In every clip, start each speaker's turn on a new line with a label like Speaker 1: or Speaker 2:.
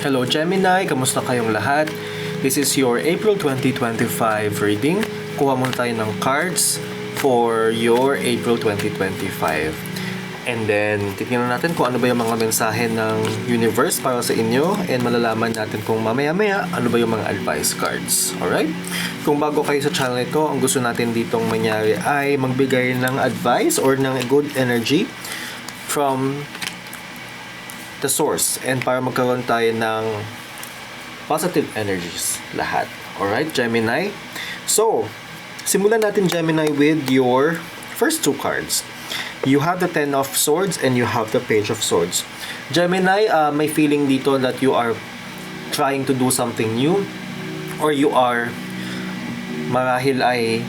Speaker 1: Hello Gemini, kamusta kayong lahat? This is your April 2025 reading. Kuha muna tayo ng cards for your April 2025. And then, titingnan natin kung ano ba yung mga mensahe ng universe para sa inyo and malalaman natin kung mamaya-maya ano ba yung mga advice cards. Alright? Kung bago kayo sa channel ito, ang gusto natin ditong mangyari ay magbigay ng advice or ng good energy from the source and para magkaroon tayo ng positive energies lahat. Alright, Gemini? So, simulan natin Gemini with your first two cards. You have the Ten of Swords and you have the Page of Swords. Gemini, uh, may feeling dito that you are trying to do something new or you are marahil ay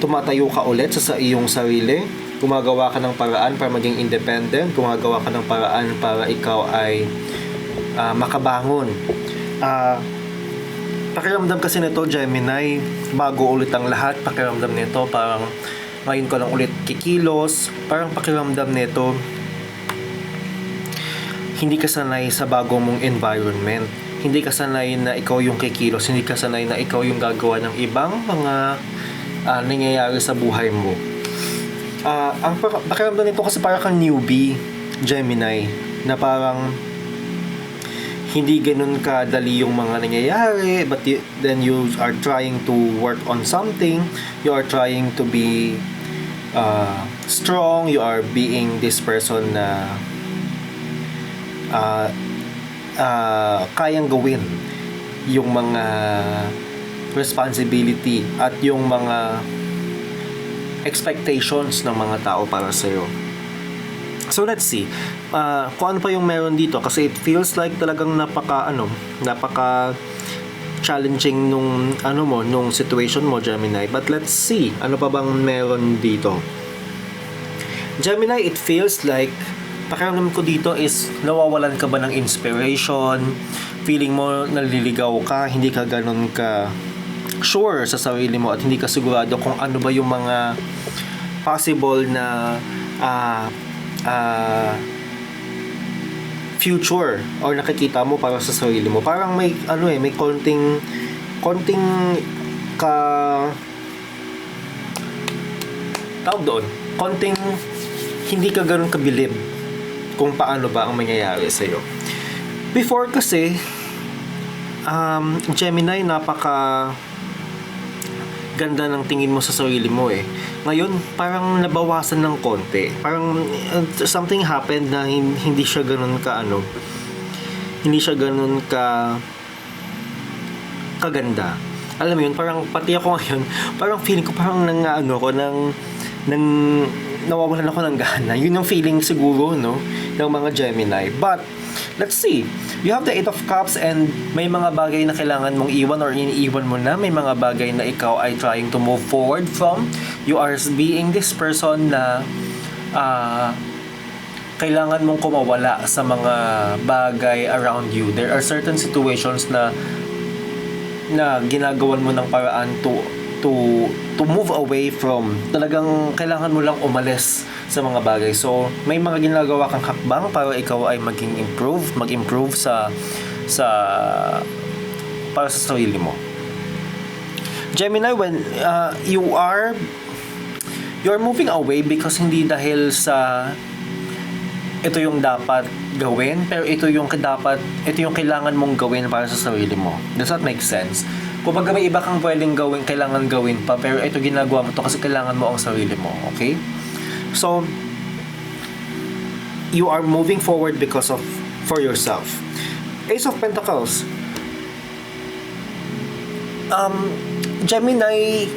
Speaker 1: tumatayo ka ulit sa, sa iyong sarili gumagawa ka ng paraan para maging independent gumagawa ka ng paraan para ikaw ay ah, makabangon. Ah, pakiramdam kasi nito Gemini bago ulit ang lahat. Pakiramdam nito parang ngayon ko lang ulit kikilos. Parang pakiramdam nito hindi ka sanay sa bagong mong environment. Hindi ka sanay na ikaw yung kikilos. Hindi ka sanay na ikaw yung gagawa ng ibang mga ah, nangyayari sa buhay mo Ah, ang pak- pakiramdam nito kasi parang kang newbie Gemini na parang hindi ganun kadali yung mga nangyayari but y- then you are trying to work on something. You are trying to be uh, strong. You are being this person na uh, uh, kayang gawin yung mga responsibility at yung mga expectations ng mga tao para sa'yo So let's see. Uh, kung ano pa yung meron dito kasi it feels like talagang napaka ano, napaka challenging nung ano mo, nung situation mo Gemini. But let's see. Ano pa bang meron dito? Gemini, it feels like pakiramdam ko dito is nawawalan ka ba ng inspiration? Feeling mo naliligaw ka, hindi ka ganun ka sure sa sarili mo at hindi ka sigurado kung ano ba yung mga possible na ah ah, future or nakikita mo para sa sarili mo. Parang may ano eh, may konting konting ka tawag doon, konting hindi ka ganun kabilib kung paano ba ang mangyayari sa iyo. Before kasi um, Gemini napaka ganda ng tingin mo sa sarili mo eh. Ngayon, parang nabawasan ng konti. Parang uh, something happened na hin- hindi siya ganun ka ano. Hindi siya ganun ka kaganda. Alam mo yun, parang pati ako ngayon, parang feeling ko parang nang ano ko, nang, nang nawawalan ako ng gana. Yun yung feeling siguro, no, ng mga Gemini. But, let's see. You have the Eight of Cups and may mga bagay na kailangan mong iwan or iniiwan mo na. May mga bagay na ikaw ay trying to move forward from. You are being this person na ah, kailangan mong kumawala sa mga bagay around you. There are certain situations na na ginagawan mo ng paraan to to to move away from talagang kailangan mo lang umalis sa mga bagay. So, may mga ginagawa kang hakbang para ikaw ay maging improve, mag-improve sa sa para sa sarili mo. Gemini, when uh, you are you're moving away because hindi dahil sa ito yung dapat gawin, pero ito yung dapat, ito yung kailangan mong gawin para sa sarili mo. Does that make sense? Kung may iba kang pwedeng gawin, kailangan gawin pa, pero ito ginagawa mo to kasi kailangan mo ang sarili mo, okay? So, you are moving forward because of, for yourself. Ace of Pentacles. Um, Gemini,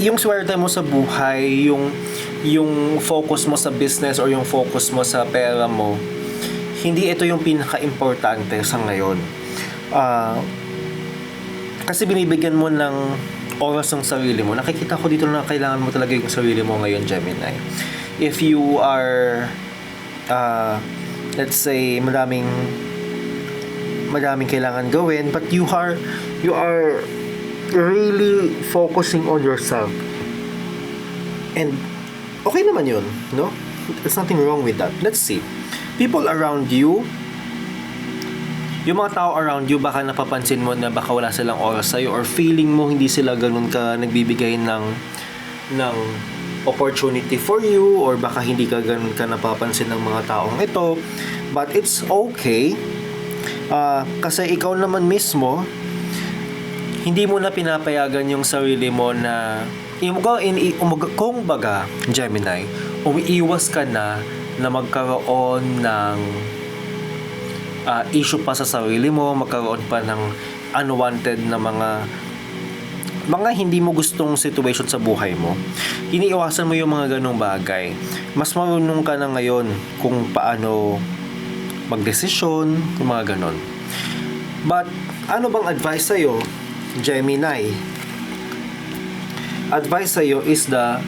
Speaker 1: yung swerte mo sa buhay, yung yung focus mo sa business or yung focus mo sa pera mo, hindi ito yung pinaka-importante sa ngayon. Ah, kasi binibigyan mo ng oras ng sarili mo. Nakikita ko dito na kailangan mo talaga yung sarili mo ngayon, Gemini. If you are, uh, let's say, maraming maraming kailangan gawin, but you are, you are really focusing on yourself. And okay naman yun, no? There's nothing wrong with that. Let's see. People around you yung mga tao around you, baka napapansin mo na baka wala silang oras sa'yo or feeling mo hindi sila ganun ka nagbibigay ng ng opportunity for you or baka hindi ka ganun ka napapansin ng mga taong ito. But it's okay. Ah, kasi ikaw naman mismo, hindi mo na pinapayagan yung sarili mo na yung in, umag- kung baga, Gemini, umiiwas ka na na magkaroon ng ah, issue pa sa sarili mo, magkaroon pa ng unwanted na mga mga hindi mo gustong situation sa buhay mo. Iniiwasan mo yung mga ganong bagay. Mas marunong ka na ngayon kung paano magdesisyon, yung mga ganon. But, ano bang advice sa'yo, Gemini? Advice sa'yo is the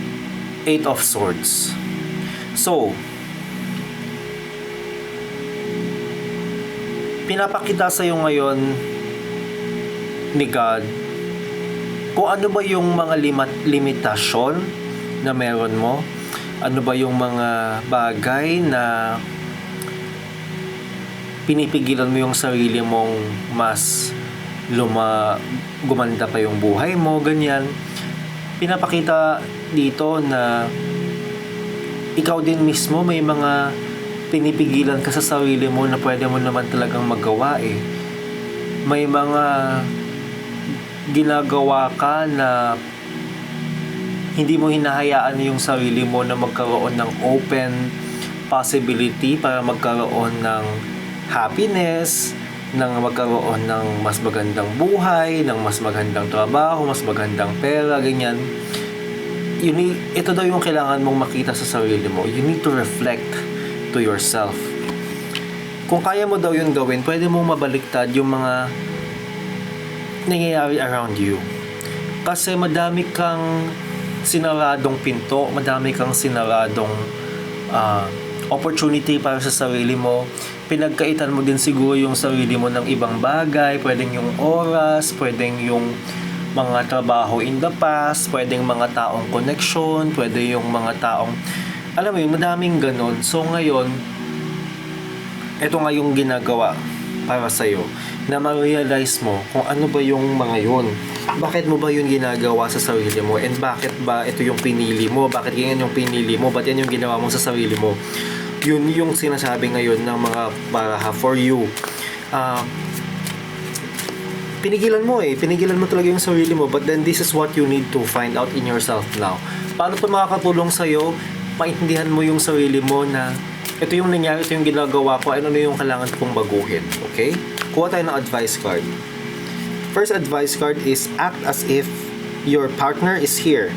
Speaker 1: Eight of Swords. So, pinapakita sa'yo ngayon ni God kung ano ba yung mga limat, limitasyon na meron mo, ano ba yung mga bagay na pinipigilan mo yung sarili mong mas luma, gumanda pa yung buhay mo, ganyan. Pinapakita dito na ikaw din mismo may mga pinipigilan ka sa sarili mo na pwede mo naman talagang magawa eh. May mga ginagawa ka na hindi mo hinahayaan yung sarili mo na magkaroon ng open possibility para magkaroon ng happiness, ng magkaroon ng mas magandang buhay, ng mas magandang trabaho, mas magandang pera, ganyan. You ito daw yung kailangan mong makita sa sarili mo. You need to reflect to yourself. Kung kaya mo daw yun gawin, pwede mong mabaliktad yung mga nangyayari around you. Kasi madami kang sinaradong pinto, madami kang sinaradong ah, opportunity para sa sarili mo. Pinagkaitan mo din siguro yung sarili mo ng ibang bagay, pwedeng yung oras, pwedeng yung mga trabaho in the past, pwedeng mga taong connection, pwede yung mga taong alam mo yun, madaming ganon. So ngayon, ito nga yung ginagawa para sa'yo na ma-realize mo kung ano ba yung mga yun. Bakit mo ba yun ginagawa sa sarili mo? And bakit ba ito yung pinili mo? Bakit ganyan yung pinili mo? Ba't yan yung ginawa mo sa sarili mo? Yun yung sinasabi ngayon ng mga baraha for you. Ah, pinigilan mo eh. Pinigilan mo talaga yung sarili mo. But then this is what you need to find out in yourself now. Paano ito makakatulong sa'yo? Maintindihan mo yung sarili mo na ito yung nangyari, ito yung ginagawa ko, ano yung kailangan kong baguhin. Okay? Kuha tayo ng advice card. First advice card is act as if your partner is here.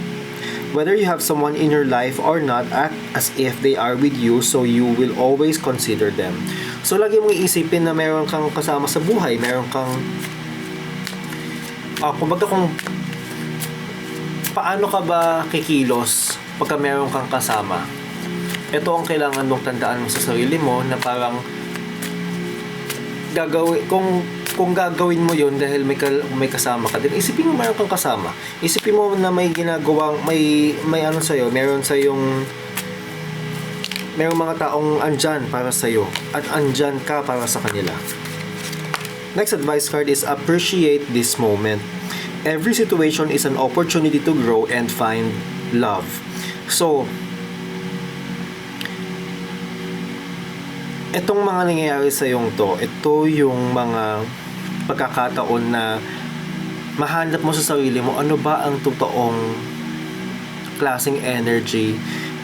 Speaker 1: Whether you have someone in your life or not, act as if they are with you so you will always consider them. So, lagi mong iisipin na meron kang kasama sa buhay, meron kang ah, kumbaga kung paano ka ba kikilos pagka meron kang kasama. Ito ang kailangan mong tandaan mo sa sarili mo na parang gagawin kung kung gagawin mo yon dahil may ka, may kasama ka din isipin mo meron kang kasama isipin mo na may ginagawang may may ano sa meron sa yung merong mga taong andyan para sa at andyan ka para sa kanila Next advice card is appreciate this moment. Every situation is an opportunity to grow and find love. So, itong mga nangyayari sa yung to, ito yung mga pagkakataon na mahanap mo sa sarili mo ano ba ang totoong klaseng energy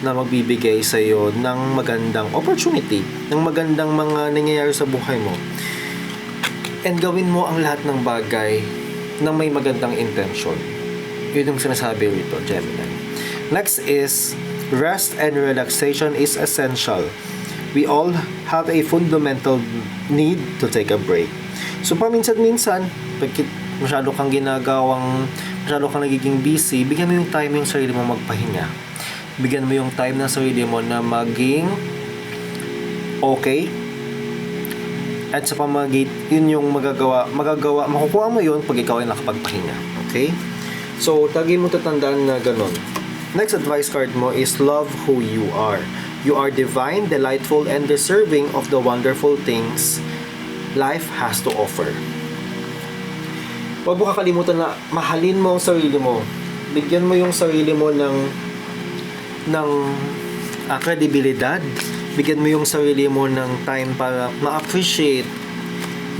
Speaker 1: na magbibigay sa iyo ng magandang opportunity, ng magandang mga nangyayari sa buhay mo. And gawin mo ang lahat ng bagay ng may magandang intention. Yun yung sinasabi rito, Gemini. Next is, rest and relaxation is essential. We all have a fundamental need to take a break. So paminsan-minsan, pag masyado kang ginagawang, masyado kang nagiging busy, bigyan mo yung time yung sarili mo magpahinga. Bigyan mo yung time ng sarili mo na maging okay, at sa pamagit, yun yung magagawa, magagawa, makukuha mo yun pag ikaw ay nakapagpahinga. Okay? So, tagi mo tatandaan na ganun. Next advice card mo is love who you are. You are divine, delightful, and deserving of the wonderful things life has to offer. Huwag mo kakalimutan na mahalin mo ang sarili mo. Bigyan mo yung sarili mo ng ng ah, kredibilidad. Bigyan mo yung sarili mo ng time para ma-appreciate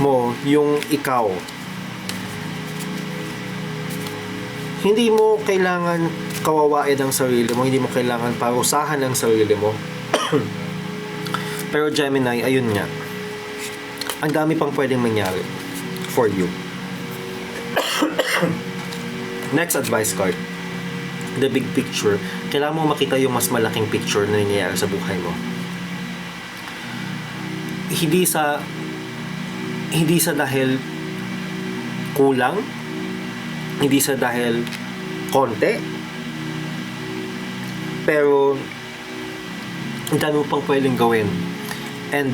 Speaker 1: mo yung ikaw. Hindi mo kailangan kawawain ang sarili mo, hindi mo kailangan parusahan ang sarili mo. Pero Gemini, ayun nga. Ang dami pang pwedeng mangyari for you. Next advice card. The big picture. Kailangan mo makita yung mas malaking picture na nangyayari sa buhay mo. Hindi sa hindi sa dahil kulang, hindi sa dahil konti, pero ang dami mo pang pwedeng gawin. And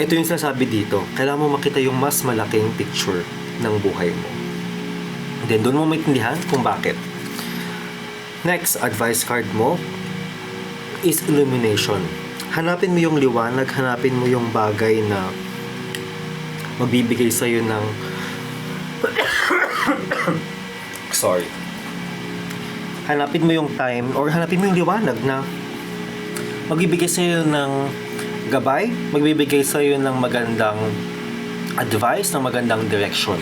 Speaker 1: ito yung sinasabi dito, kailangan mo makita yung mas malaking picture ng buhay mo. Then doon mo maintindihan kung bakit. Next advice card mo is illumination. Hanapin mo yung liwanag, hanapin mo yung bagay na magbibigay sa iyo ng sorry. Hanapin mo yung time or hanapin mo yung liwanag na magbibigay sa iyo ng gabay, magbibigay sa iyo ng magandang advice, ng magandang direction.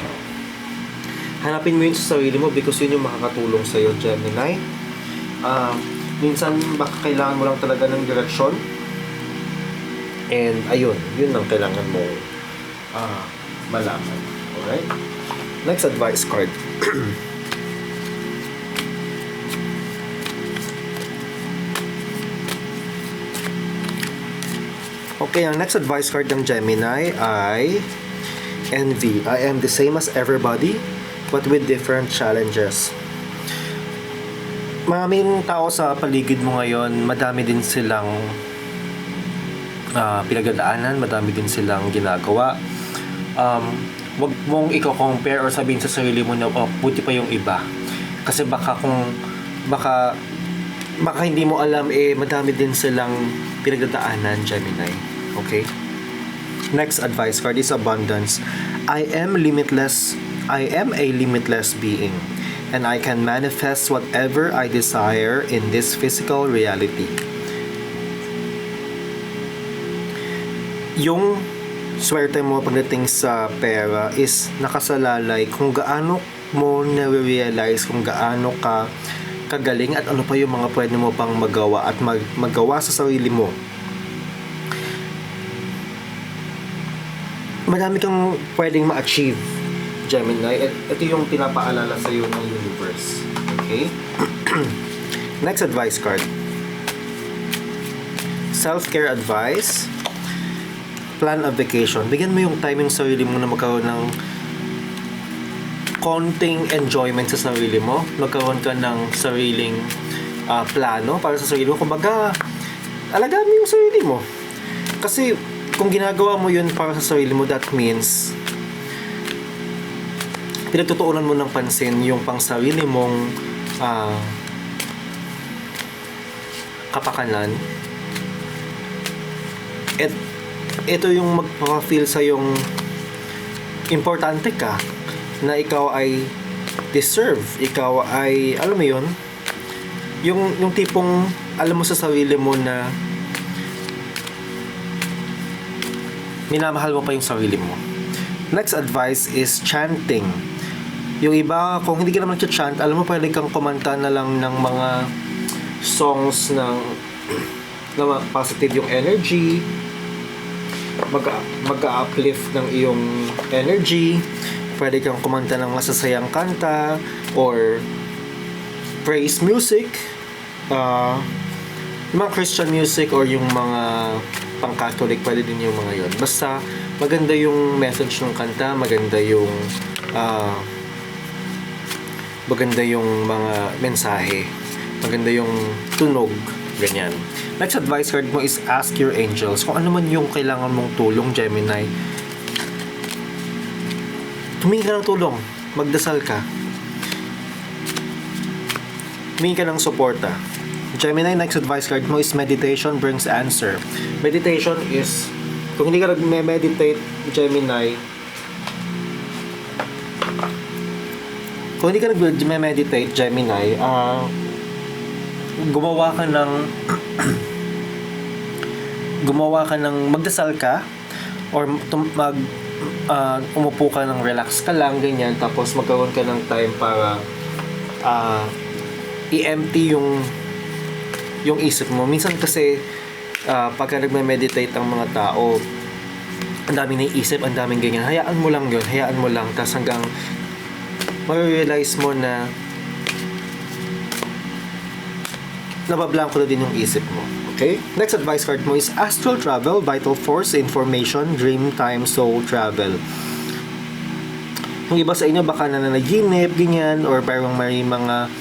Speaker 1: Hanapin mo yun sa sarili mo because yun yung makakatulong sa iyo, Gemini. Ah, minsan baka kailangan mo lang talaga ng direction. And ayun, yun ang kailangan mo ah, malaman. Alright? Next advice card. Okay, ang next advice card ng Gemini ay Envy. I am the same as everybody, but with different challenges. Maraming tao sa paligid mo ngayon, madami din silang ah, pinagdadaanan, madami din silang ginagawa. Um, wag mong i-compare or sabihin sa sarili mo na oh, buti pa yung iba. Kasi baka kung baka baka hindi mo alam eh madami din silang pinagdadaanan Gemini. Okay? Next advice card is abundance. I am limitless. I am a limitless being and I can manifest whatever I desire in this physical reality. Yung swerte mo pagdating sa pera is nakasalalay kung gaano mo na-realize kung gaano ka kagaling at ano pa yung mga pwede mo pang magawa at mag- magawa sa sarili mo. Marami kang pwedeng ma-achieve, Gemini. At ito yung pinapaalala sa iyo ng universe. Okay? Next advice card. Self-care advice. Plan a vacation. Bigyan mo yung time yung sarili mo na magkaroon ng konting enjoyment sa sarili mo. Magkaroon ka ng sariling ah, plano para sa sarili mo. Kumbaga, alagaan mo yung sarili mo. Kasi kung ginagawa mo yun para sa sarili mo, that means pinagtutuunan mo ng pansin yung pang sarili mong ah, kapakanan. At ito yung magpapa-feel sa yung importante ka na ikaw ay deserve, ikaw ay alam mo yun, yung yung tipong alam mo sa sarili mo na minamahal mo pa yung sarili mo. Next advice is chanting. Yung iba, kung hindi ka naman chant, alam mo pwede kang kumanta na lang ng mga songs ng na positive yung energy, mag mag-uplift ng iyong energy. Pwede kang kumanta ng masasayang kanta or praise music. Uh, yung mga Christian music or yung mga pang-Catholic, pwede din yung mga yon. Basta maganda yung message ng kanta, maganda yung ah, maganda yung mga mensahe, maganda yung tunog, ganyan. Next advice card mo is ask your angels. Kung ano man yung kailangan mong tulong, Gemini, tumingin ka ng tulong. Magdasal ka. Tumingin ka ng suporta. Gemini, next advice card mo is meditation brings answer. Meditation is Kung hindi ka nag-meditate, Gemini, kung hindi ka nag-meditate, Gemini, ah, gumawa ka ng gumawa ka ng magdasal ka or tum- mag ah, umupo ka ng relax ka lang ganyan tapos magkaroon ka ng time para ah, i-empty yung yung isip mo minsan kasi ah, pagka nagme-meditate ang mga tao ang daming naiisip, ang daming ganyan. Hayaan mo lang yun, hayaan mo lang. Tapos hanggang ma-realize mo na nabablanko na din yung isip mo. Okay? Next advice card mo is Astral Travel, Vital Force, Information, Dream Time, Soul Travel. Yung iba sa inyo baka nananaginip, ganyan, or parang may mga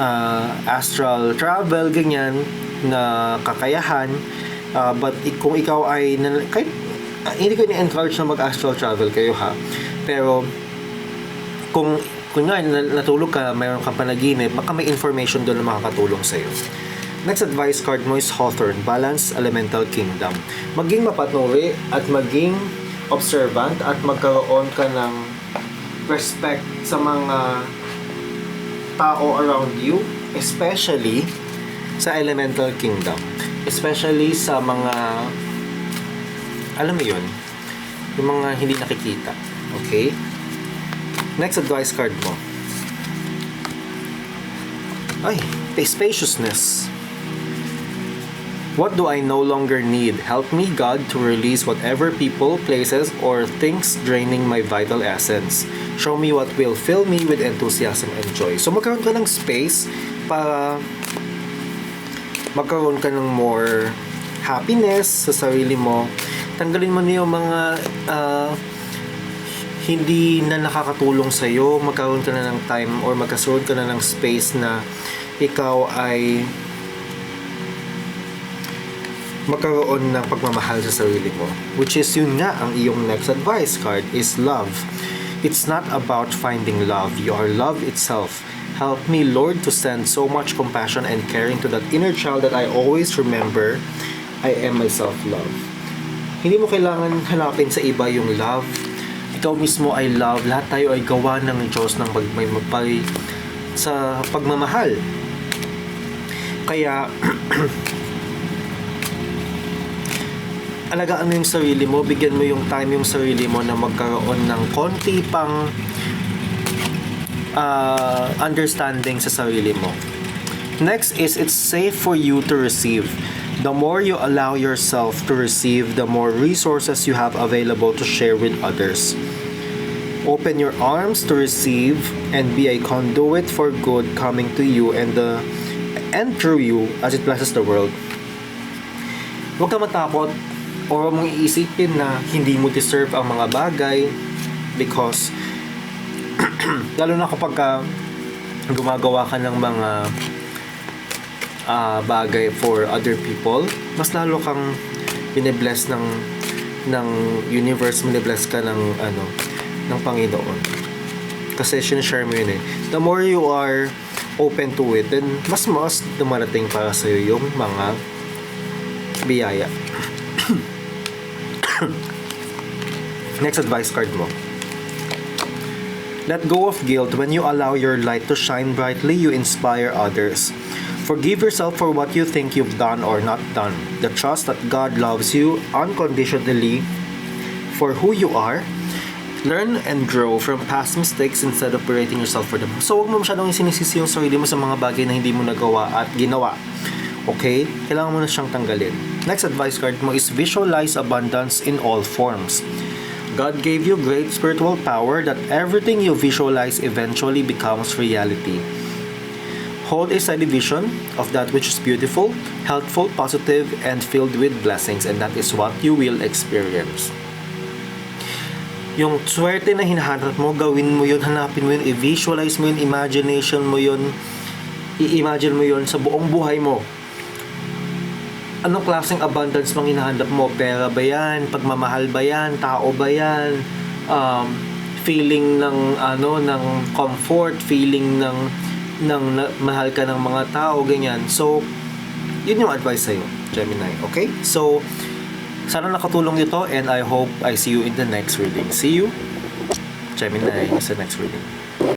Speaker 1: ah, astral travel, ganyan, na kakayahan. Ah, but kung ikaw ay, kahit, ah, hindi ko ni-encourage na mag-astral travel kayo ha. Pero, kung kung nga na- natulog ka, mayroon kang panaginip, baka may information doon na makakatulong sa'yo. Next advice card mo is Hawthorne, Balance Elemental Kingdom. Maging mapatunwi at maging observant at magkaroon ka ng respect sa mga tao around you, especially sa Elemental Kingdom. Especially sa mga alam mo yun, yung mga hindi nakikita. Okay? Next advice card mo. Ay, spaciousness. What do I no longer need? Help me, God, to release whatever people, places, or things draining my vital essence. Show me what will fill me with enthusiasm and joy. So magkaroon ka ng space para magkaroon ka ng more happiness sa sarili mo. Tanggalin mo na yung mga ah, hindi na nakakatulong sa iyo, magkaroon ka na ng time or magkaroon ka na ng space na ikaw ay magkaroon ng pagmamahal sa sarili mo. Which is yun nga ang iyong next advice card is love. It's not about finding love. You are love itself. Help me, Lord, to send so much compassion and caring to that inner child that I always remember I am myself love. Hindi mo kailangan hanapin sa iba yung love. Ikaw mismo ay love. Lahat tayo ay gawa ng Diyos ng mag, may magpay sa pagmamahal. Kaya, alagaan mo yung sarili mo, bigyan mo yung time yung sarili mo na magkaroon ng konti pang uh, understanding sa sarili mo. Next is it's safe for you to receive. The more you allow yourself to receive, the more resources you have available to share with others. Open your arms to receive and be a conduit for good coming to you and the and through you as it blesses the world. Huwag ka matakot o mong iisipin na hindi mo deserve ang mga bagay because lalo na kapag ka gumagawa ka ng mga ah, bagay for other people, mas lalo kang binibless ng ng universe, binibless ka ng ano ng Panginoon. Kasi sinashare mo yun eh. The more you are open to it, then mas mas dumarating para sa'yo yung mga biyaya. Next advice card mo. Let go of guilt. When you allow your light to shine brightly, you inspire others. Forgive yourself for what you think you've done or not done. The trust that God loves you unconditionally for who you are. Learn and grow from past mistakes instead of berating yourself for them. So, huwag mo masyadong sinisisi yung sarili mo sa mga bagay na hindi mo nagawa at ginawa. Okay? Kailangan mo na siyang tanggalin. Next advice card mo is visualize abundance in all forms. God gave you great spiritual power that everything you visualize eventually becomes reality. Hold a steady vision of that which is beautiful, helpful, positive, and filled with blessings, and that is what you will experience. Yung swerte na hinahanap mo, gawin mo yun, hanapin mo yun, i-visualize mo yun, imagination mo yun, i-imagine mo yun sa buong buhay mo. Anong klaseng abundance bang hinahanap mo? Pera ba yan? Pagmamahal ba yan? Tao ba yan? Um, feeling ng ano ng comfort, feeling ng ng na, mahal ka ng mga tao, ganyan. So, yun yung advice sa'yo, Gemini. Okay? So, Sana nakatulong ito and I hope I see you in the next reading. See you, Gemini, sa next reading.